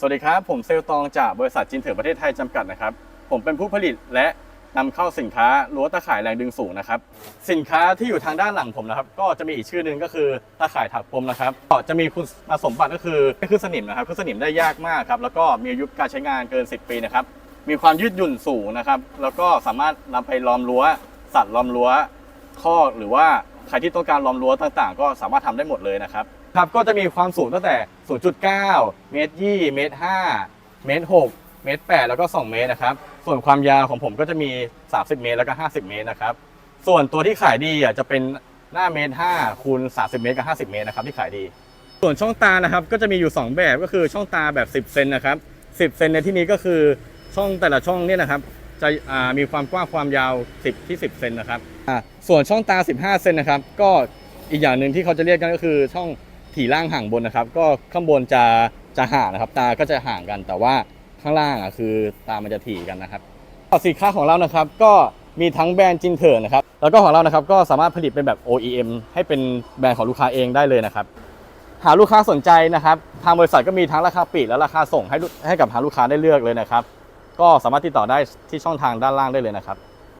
สวัสดีครับ ผมเซลตองจากบริษัทจินเถอประเทศไทยจำกัดนะครับ ผมเป็นผู้ผลิตและนำเข้าสินค้ารั้วตะข่ายแรงดึงสูงนะครับ สินค้าที่อยู่ทางด้านหลังผมนะครับ ก็จะมีอีกชื่อหนึ่งก็คือตะข่ายถักปมนะครับก็จะมีคุณสมบัติก็คือไม่ขึ้นสนิมนะครับขึ้นสนิมได้ยากมากครับ แล้วก็มีอายุการใช้งานเกิน 10 ปีนะครับ มีความยืดหยุ่นสูงนะครับ แล้วก็สามารถนำไปล้อมรั้ว สัตว์ล้อมรั้วคอกหรือว่าใครที่ต้องการล้อมรั้วต่าง ๆ ก็สามารถทำได้หมดเลยนะครับ ครับก็จะมีความสูงตั้งแต่ 0.9 เมตรยี่เมตร5เมตร6เมตร8แล้วก็ 2 เมตรนะครับ ส่วนความยาวของผมก็จะมี 30 เมตรแล้วก็ 50 เมตรนะครับ ส่วนตัวที่ขายดีอะจะเป็นหน้าเมตร5คูณ30 เมตรกับ 50 เมตรนะครับที่ขายดี ส่วนช่องตานะครับก็จะมีอยู่ 2 แบบก็คือช่องตาแบบ 10 เซนนะครับ 10 เซนในที่นี้ก็คือช่องแต่ละช่องเนี่ยนะครับจะมีความกว้างความยาว 10 ที่ 10 เซนนะครับอ่าส่วนช่องตา 15 เซนนะครับ ก็อีกอย่างหนึ่งที่เขาจะเรียกกันก็คือช่อง ถี่ล่างห่างบนนะครับ ก็ข้างบนจะจะห่างนะครับ ตาก็จะห่างกัน แต่ว่าข้างล่างอะคือตามันจะถี่กันนะครับสินค้าของเรานะครับก็มีทั้งแบรนด์จินเถิร์นะครับ แล้วก็ของเรานะครับก็สามารถผลิตเป็นแบบ OEM ให้เป็นแบรนด์ของลูกค้าเองได้เลยนะครับ หากลูกค้าสนใจนะครับ ทางบริษัทก็มีทั้งราคาปลีกและราคาส่งให้ให้กับทาลูกค้าได้เลือกเลยนะครับ ก็สามารถติดต่อได้ที่ช่องทางด้านล่างได้เลยนะครับ